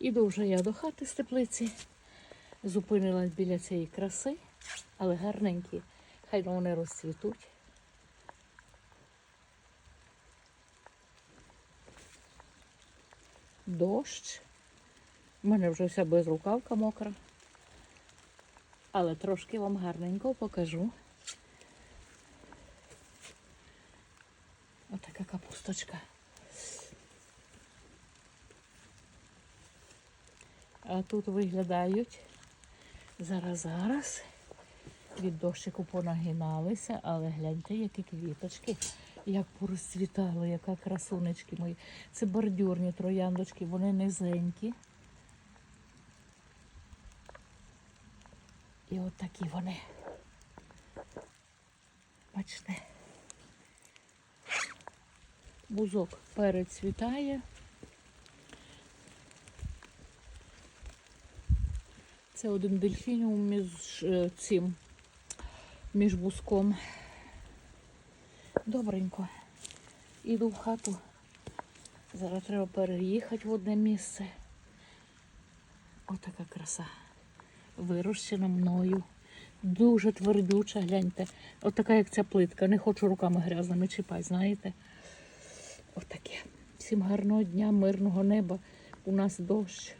Іду вже я до хати з теплиці. Зупинилась біля цієї краси, але гарненькі. Хай вони розцвітуть. Дощ. У мене вже вся безрукавка мокра. Але трошки вам гарненько покажу. Отака капусточка. Тут виглядають зараз зараз. Від дощику понагиналися, але гляньте, які квіточки, як порозцвітали, яка красунечки мої. Це бордюрні трояндочки, вони низенькі. І от такі вони. Бачите. Бузок перецвітає. Це один дельфініум між е, цим, між бузком. Добренько. Іду в хату. Зараз треба переїхати в одне місце. Отака краса. Вирощена мною. Дуже твердюча, гляньте. Отака, як ця плитка. Не хочу руками грязними чіпати, знаєте. Отаке. Всім гарного дня, мирного неба. У нас дощ.